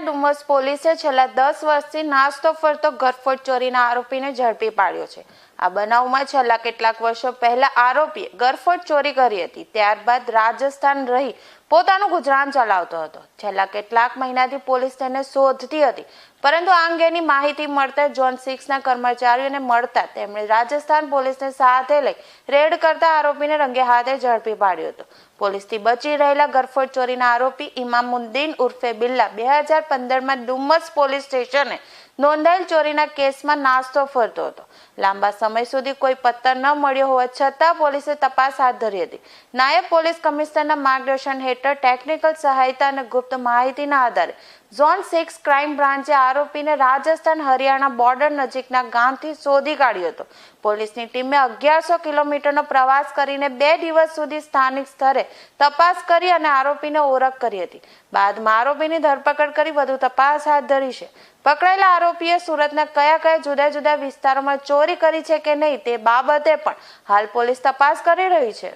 ડુમસ પોલીસે છેલ્લા દસ વર્ષથી નાસ્તો ફરતો ગરફોડ ચોરીના આરોપીને ઝડપી પાડ્યો છે. આ બનાવમાં છેલ્લા કેટલાક વર્ષો પહેલા આરોપીએ ગરફટ ચોરી કરી હતી. ત્યારબાદ રાજસ્થાન રહી પોતાનું ગુજરાન ચલાવતો હતો. છેલ્લા કેટલાક મહિનાથી પોલીસ તેને શોધતી હતી. પરંતુ આ અંગેની માહિતી મળતા ઝોન સિક્સના કર્મચારીઓને મળતા તેમણે રાજસ્થાન પોલીસને સાથે લઈ રેડ કરતા આરોપીને રંગે હાથે ઝડપી પાડ્યો હતો. પોલીસથી બચી રહેલા ગરફોડ ચોરીના આરોપી ઇમામુદ્દીન ઉર્ફે બિલ્લા બે હજાર પંદરમાં ડુમસ પોલીસ સ્ટેશને નોંધાયેલ ચોરીના કેસમાં નાસ્તો ફરતો હતો. લાંબા સમય સુધી કોઈ પત્તર ન મળ્યો હોવા છતાં પોલીસે તપાસ હાથ ધરી હતી. નાયબ પોલીસ કમિશનરના માર્ગદર્શન હેઠળ ટેકનિકલ સહાયતા અને ગુપ્ત માહિતીના આધારે ઝોન સિક્સ ક્રાઇમ બ્રાન્ચે આરોપીને રાજસ્થાન હરિયાણા બોર્ડર નજીકના ગામથી શોધી કાઢ્યો હતો. પોલીસની ટીમે અગિયારસો કિલોમીટરનો પ્રવાસ કરીને બે દિવસ સુધી સ્થાનિક સ્તરે તપાસ કરી અને આરોપીને ઓળખ કરી હતી. બાદમાં આરોપીની ધરપકડ કરી વધુ તપાસ હાથ ધરી છે. પકડાયેલા આરોપીએ સુરતના કયા કયા જુદા જુદા વિસ્તારોમાં ચોરી કરી છે કે નહીં તે બાબતે પણ હાલ પોલીસ તપાસ કરી રહી છે.